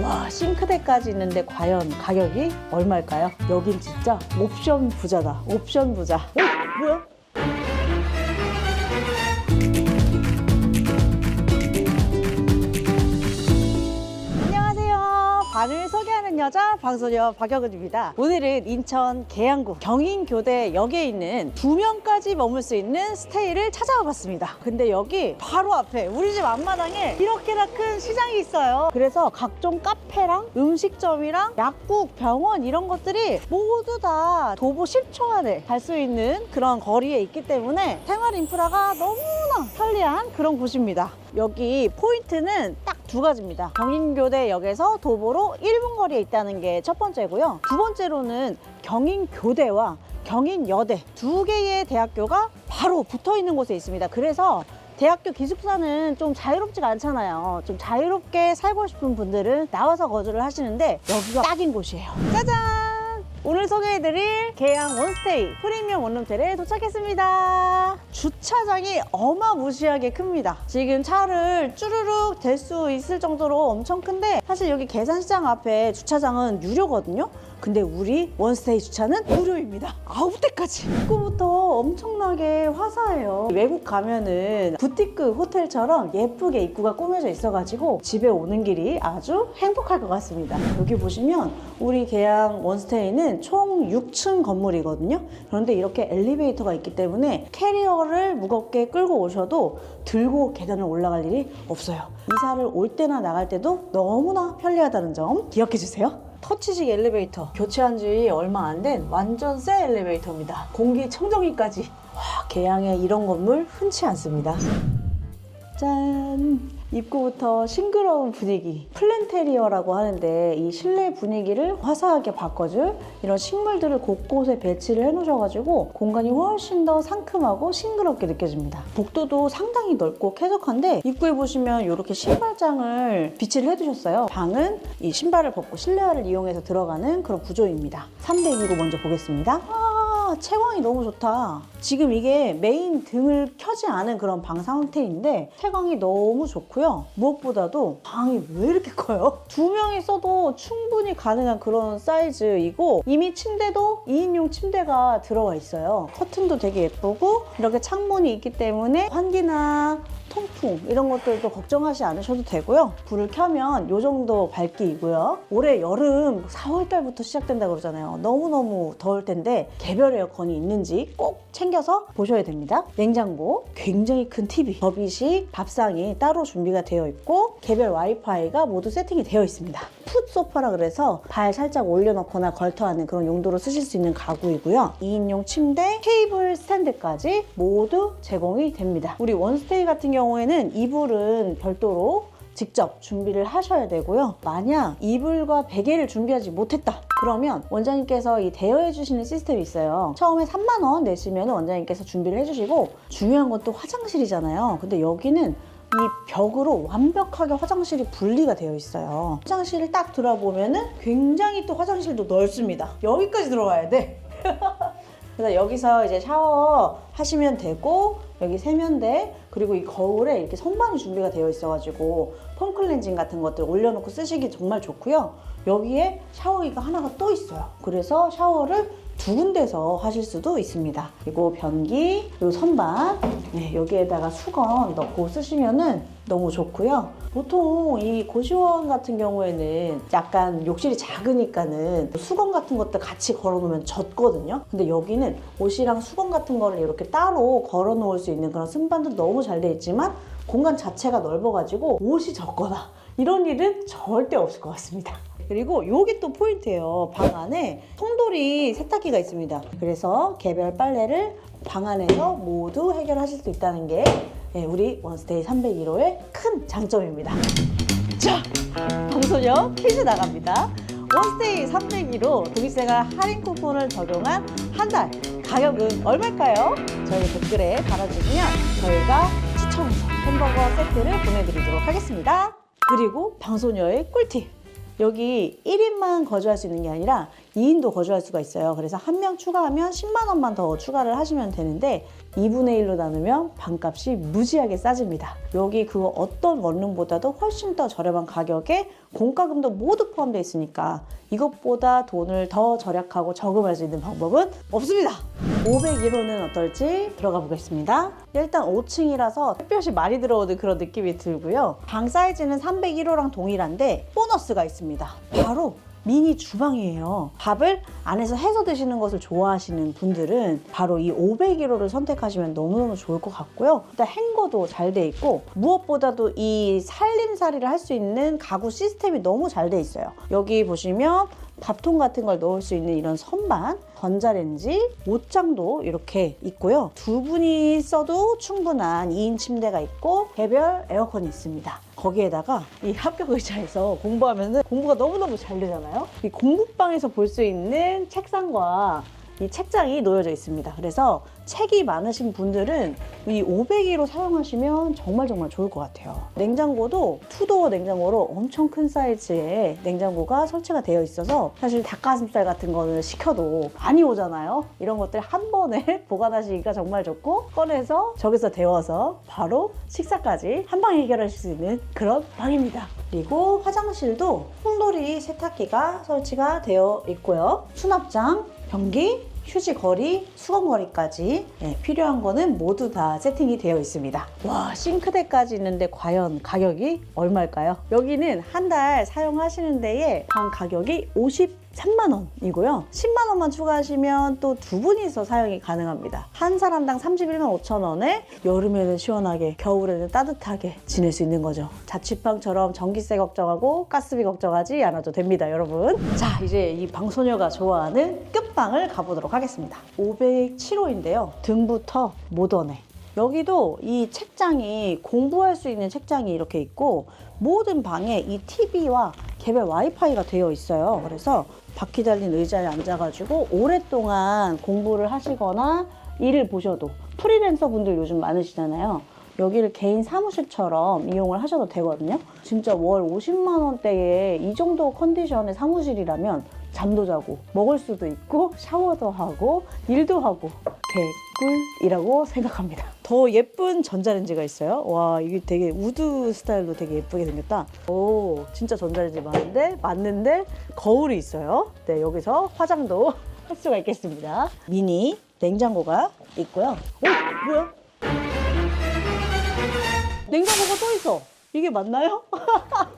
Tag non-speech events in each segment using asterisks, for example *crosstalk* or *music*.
와 싱크대까지 있는데 과연 가격이 얼마일까요? 여긴 진짜 옵션 부자다. 옵션 부자. 어? 뭐야? 안녕하세요. 반을 소 여자 방소녀 박여근입니다. 오늘은 인천 계양구 경인교대역에 있는 두 명까지 머물 수 있는 스테이를 찾아와 봤습니다. 근데 여기 바로 앞에 우리 집 앞마당에 이렇게나 큰 시장이 있어요. 그래서 각종 카페랑 음식점이랑 약국, 병원 이런 것들이 모두 다 도보 10초 안에 갈 수 있는 그런 거리에 있기 때문에 생활 인프라가 너무나 편리한 그런 곳입니다. 여기 포인트는 딱 두 가지입니다. 경인교대역에서 도보로 1분 거리에 있다는 게 첫 번째고요. 두 번째로는 경인교대와 경인여대 두 개의 대학교가 바로 붙어 있는 곳에 있습니다. 그래서 대학교 기숙사는 좀 자유롭지가 않잖아요. 좀 자유롭게 살고 싶은 분들은 나와서 거주를 하시는데 여기가 딱인 곳이에요. 짜잔! 오늘 소개해드릴 계양 원스테이 프리미엄 원룸텔에 도착했습니다. 주차장이 어마무시하게 큽니다. 지금 차를 쭈르륵 댈 수 있을 정도로 엄청 큰데 사실 여기 계산시장 앞에 주차장은 유료거든요. 근데 우리 원스테이 주차는 무료입니다. 아홉 대까지. 입구부터 엄청나게 화사해요. 외국 가면은 부티크 호텔처럼 예쁘게 입구가 꾸며져 있어가지고 집에 오는 길이 아주 행복할 것 같습니다. 여기 보시면 우리 계양 원스테이는 총 6층 건물이거든요. 그런데 이렇게 엘리베이터가 있기 때문에 캐리어를 무겁게 끌고 오셔도 들고 계단을 올라갈 일이 없어요. 이사를 올 때나 나갈 때도 너무나 편리하다는 점 기억해 주세요. 터치식 엘리베이터 교체한 지 얼마 안 된 완전 새 엘리베이터입니다. 공기청정기까지. 와, 계양에 이런 건물 흔치 않습니다. 짠! 입구부터 싱그러운 분위기 플랜테리어라고 하는데 이 실내 분위기를 화사하게 바꿔줄 이런 식물들을 곳곳에 배치를 해놓으셔가지고 공간이 훨씬 더 상큼하고 싱그럽게 느껴집니다. 복도도 상당히 넓고 쾌적한데 입구에 보시면 이렇게 신발장을 비치를 해두셨어요. 방은 이 신발을 벗고 실내화를 이용해서 들어가는 그런 구조입니다. 302로 먼저 보겠습니다 아, 채광이 너무 좋다. 지금 이게 메인 등을 켜지 않은 그런 방 상태인데 채광이 너무 좋고요. 무엇보다도 방이 왜 이렇게 커요? 두 명이 써도 충분히 가능한 그런 사이즈이고 이미 침대도 2인용 침대가 들어와 있어요. 커튼도 되게 예쁘고 이렇게 창문이 있기 때문에 환기나 통풍 이런 것들도 걱정하지 않으셔도 되고요. 불을 켜면 이 정도 밝기이고요. 올해 여름 4월 달부터 시작된다 그러잖아요. 너무너무 더울 텐데 개별 에어컨이 있는지 꼭 챙겨서 보셔야 됩니다. 냉장고, 굉장히 큰 TV, 접이식, 밥상이 따로 준비가 되어 있고 개별 와이파이가 모두 세팅이 되어 있습니다. 풋 소파라 그래서 발 살짝 올려놓거나 걸터하는 그런 용도로 쓰실 수 있는 가구이고요. 2인용 침대, 케이블 스탠드까지 모두 제공이 됩니다. 우리 원스테이 같은 경우에는 이불은 별도로 직접 준비를 하셔야 되고요. 만약 이불과 베개를 준비하지 못했다. 그러면 원장님께서 이 대여해 주시는 시스템이 있어요. 처음에 3만 원 내시면 원장님께서 준비를 해주시고 중요한 건 또 화장실이잖아요. 근데 여기는 이 벽으로 완벽하게 화장실이 분리가 되어 있어요. 화장실을 딱 들어보면은 굉장히 또 화장실도 넓습니다. 여기까지 들어가야 돼. *laughs* 그래서 여기서 이제 샤워 하시면 되고 여기 세면대 그리고 이 거울에 이렇게 선반이 준비가 되어 있어가지고 폼 클렌징 같은 것들 올려놓고 쓰시기 정말 좋고요. 여기에 샤워기가 하나가 또 있어요. 그래서 샤워를 두 군데서 하실 수도 있습니다. 그리고 변기, 그리고 선반, 네, 여기에다가 수건 넣고 쓰시면은 너무 좋고요. 보통 이 고시원 같은 경우에는 약간 욕실이 작으니까는 수건 같은 것들 같이 걸어놓으면 젖거든요. 근데 여기는 옷이랑 수건 같은 거를 이렇게 따로 걸어놓을 수 있는 그런 선반도 너무 잘 돼 있지만 공간 자체가 넓어가지고 옷이 젖거나 이런 일은 절대 없을 것 같습니다. 그리고 요게 또 포인트예요. 방 안에 통돌이 세탁기가 있습니다. 그래서 개별 빨래를 방 안에서 모두 해결하실 수 있다는 게 네, 우리 원스테이 301호의 큰 장점입니다. 자, 방소녀 퀴즈 나갑니다. 원스테이 301호 독일생활 할인 쿠폰을 적용한 한 달 가격은 얼마일까요? 저희 댓글에 달아주시면 저희가 추첨해서 햄버거 세트를 보내드리도록 하겠습니다. 그리고 방소녀의 꿀팁. 여기 1인만 거주할 수 있는 게 아니라 2인도 거주할 수가 있어요. 그래서 한 명 추가하면 10만 원만 더 추가를 하시면 되는데 2분의 1로 나누면 반값이 무지하게 싸집니다. 여기 그 어떤 원룸보다도 훨씬 더 저렴한 가격에 공과금도 모두 포함되어 있으니까 이것보다 돈을 더 절약하고 저금할 수 있는 방법은 없습니다. 501호는 어떨지 들어가 보겠습니다. 일단 5층이라서 햇볕이 많이 들어오는 그런 느낌이 들고요. 방 사이즈는 301호랑 동일한데 보너스가 있습니다. 바로 미니 주방이에요. 밥을 안에서 해서 드시는 것을 좋아하시는 분들은 바로 이 501호를 선택하시면 너무너무 좋을 것 같고요. 일단 행거도 잘 돼 있고 무엇보다도 이 살림살이를 할 수 있는 가구 시스템이 너무 잘 돼 있어요. 여기 보시면 밥통 같은 걸 넣을 수 있는 이런 선반, 전자레인지, 옷장도 이렇게 있고요. 두 분이 써도 충분한 2인 침대가 있고 개별 에어컨이 있습니다. 거기에다가 이 합격 의자에서 공부하면 공부가 너무너무 잘 되잖아요. 이 공부방에서 볼 수 있는 책상과 이 책장이 놓여져 있습니다. 그래서 책이 많으신 분들은 이 501호 사용하시면 정말 정말 좋을 것 같아요. 냉장고도 투도어 냉장고로 엄청 큰 사이즈의 냉장고가 설치가 되어 있어서 사실 닭가슴살 같은 거는 시켜도 많이 오잖아요. 이런 것들 한 번에 *laughs* 보관하시기가 정말 좋고 꺼내서 저기서 데워서 바로 식사까지 한 방에 해결하실 수 있는 그런 방입니다. 그리고 화장실도 풍돌이 세탁기가 설치가 되어 있고요. 수납장, 변기, 휴지 거리, 수건 거리까지 네, 필요한 거는 모두 다 세팅이 되어 있습니다. 와 싱크대까지 있는데 과연 가격이 얼마일까요? 여기는 한 달 사용하시는 데에 방 가격이 53만 원이고요. 10만 원만 추가하시면 또 두 분이서 사용이 가능합니다. 한 사람당 31만 5천 원에 여름에는 시원하게, 겨울에는 따뜻하게 지낼 수 있는 거죠. 자취방처럼 전기세 걱정하고 가스비 걱정하지 않아도 됩니다, 여러분. 자, 이제 이 방소녀가 좋아하는 끝방을 가보도록 하겠습니다. 507호인데요. 등부터 모던해. 여기도 이 책장이 공부할 수 있는 책장이 이렇게 있고 모든 방에 이 TV와 개별 와이파이가 되어 있어요. 그래서 바퀴 달린 의자에 앉아가지고 오랫동안 공부를 하시거나 일을 보셔도 프리랜서 분들 요즘 많으시잖아요. 여기를 개인 사무실처럼 이용을 하셔도 되거든요. 진짜 월 50만 원대에 이 정도 컨디션의 사무실이라면 잠도 자고 먹을 수도 있고 샤워도 하고 일도 하고 개꿀이라고 생각합니다. 더 예쁜 전자레인지가 있어요. 와 이게 되게 우드 스타일로 되게 예쁘게 생겼다. 오 진짜 전자레인지 맞는데 맞는데 거울이 있어요. 네 여기서 화장도 *laughs* 할 수가 있겠습니다. 미니 냉장고가 있고요. 어 뭐야? 냉장고가 또 있어. 이게 맞나요? *laughs*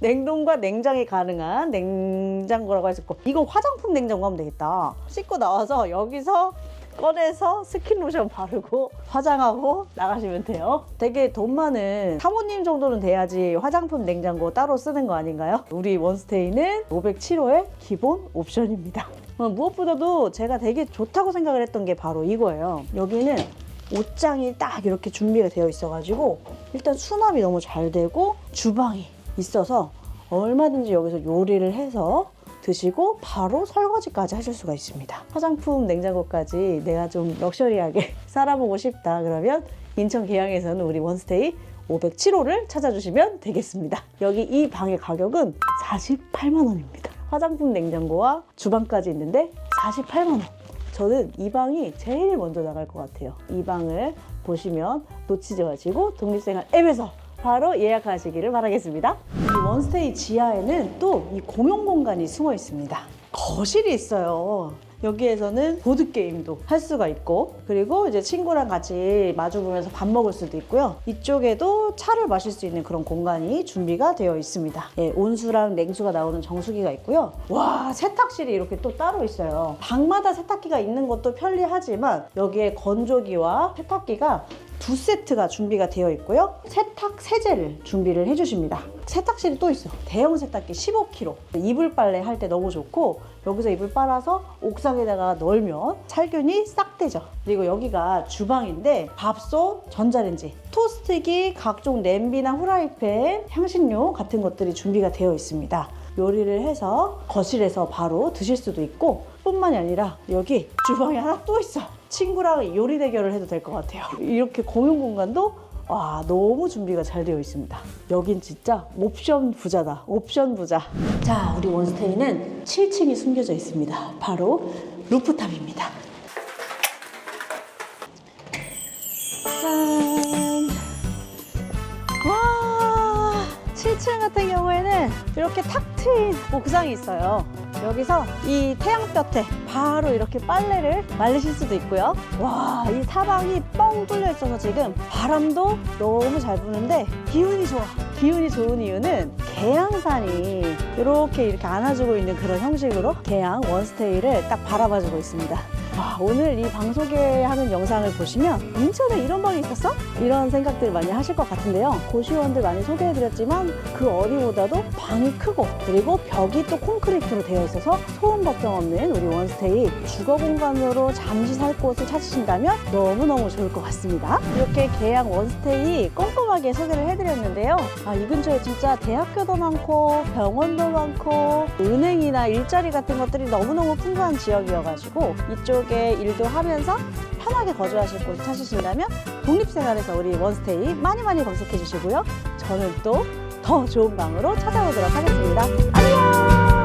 냉동과 냉장이 가능한 냉장고라고 했었고 이거 화장품 냉장고 하면 되겠다. 씻고 나와서 여기서 꺼내서 스킨 로션 바르고 화장하고 나가시면 돼요. 되게 돈 많은 사모님 정도는 돼야지 화장품 냉장고 따로 쓰는 거 아닌가요? 우리 원스테이는 507호의 기본 옵션입니다. 어, 무엇보다도 제가 되게 좋다고 생각을 했던 게 바로 이거예요. 여기는 옷장이 딱 이렇게 준비가 되어 있어가지고 일단 수납이 너무 잘 되고 주방이 있어서 얼마든지 여기서 요리를 해서 드시고 바로 설거지까지 하실 수가 있습니다. 화장품 냉장고까지 내가 좀 럭셔리하게 *laughs* 살아보고 싶다 그러면 인천 계양에서는 우리 원스테이 507호를 찾아주시면 되겠습니다. 여기 이 방의 가격은 48만 원입니다. 화장품 냉장고와 주방까지 있는데 48만 원. 저는 이 방이 제일 먼저 나갈 것 같아요. 이 방을 보시면 놓치지 마시고 독립생활 앱에서 바로 예약하시기를 바라겠습니다. 이 원스테이 지하에는 또 이 공용 공간이 숨어 있습니다. 거실이 있어요. 여기에서는 보드게임도 할 수가 있고, 그리고 이제 친구랑 같이 마주보면서 밥 먹을 수도 있고요. 이쪽에도 차를 마실 수 있는 그런 공간이 준비가 되어 있습니다. 예, 온수랑 냉수가 나오는 정수기가 있고요. 와, 세탁실이 이렇게 또 따로 있어요. 방마다 세탁기가 있는 것도 편리하지만, 여기에 건조기와 세탁기가 두 세트가 준비가 되어 있고요. 세탁 세제를 준비를 해주십니다. 세탁실이 또 있어. 대형 세탁기 15kg. 이불 빨래 할 때 너무 좋고 여기서 이불 빨아서 옥상에다가 널면 살균이 싹 되죠. 그리고 여기가 주방인데 밥솥, 전자레인지, 토스트기, 각종 냄비나 후라이팬, 향신료 같은 것들이 준비가 되어 있습니다. 요리를 해서 거실에서 바로 드실 수도 있고 뿐만이 아니라 여기 주방에 하나 또 있어. 친구랑 요리 대결을 해도 될 것 같아요. 이렇게 공용 공간도 와, 너무 준비가 잘 되어 있습니다. 여긴 진짜 옵션 부자다. 옵션 부자. 자, 우리 원스테이는 7층이 숨겨져 있습니다. 바로 루프탑입니다. 짠! 와, 7층 같은 경우에는 이렇게 탁 트인 옥상이 있어요. 여기서 이 태양볕에 바로 이렇게 빨래를 말리실 수도 있고요. 와, 이 사방이 뻥 뚫려 있어서 지금 바람도 너무 잘 부는데 기운이 좋아. 기운이 좋은 이유는 계양산이 이렇게 이렇게 안아주고 있는 그런 형식으로 계양 원스테이를 딱 바라봐주고 있습니다. 와, 오늘 이 방 소개하는 영상을 보시면 인천에 이런 방이 있었어? 이런 생각들 많이 하실 것 같은데요. 고시원들 많이 소개해드렸지만 그 어디보다도 방이 크고 그리고 벽이 또 콘크리트로 되어 있어서 소음 걱정 없는 우리 원스테이 주거 공간으로 잠시 살 곳을 찾으신다면 너무너무 좋을 것 같습니다. 이렇게 계양 원스테이 꼼꼼 하게 소개를 해드렸는데요. 아, 이 근처에 진짜 대학교도 많고 병원도 많고 은행이나 일자리 같은 것들이 너무너무 풍부한 지역이어가지고 이쪽에 일도 하면서 편하게 거주하실 곳을 찾으신다면 독립생활에서 우리 원스테이 많이 많이 검색해 주시고요. 저는 또 더 좋은 방으로 찾아오도록 하겠습니다.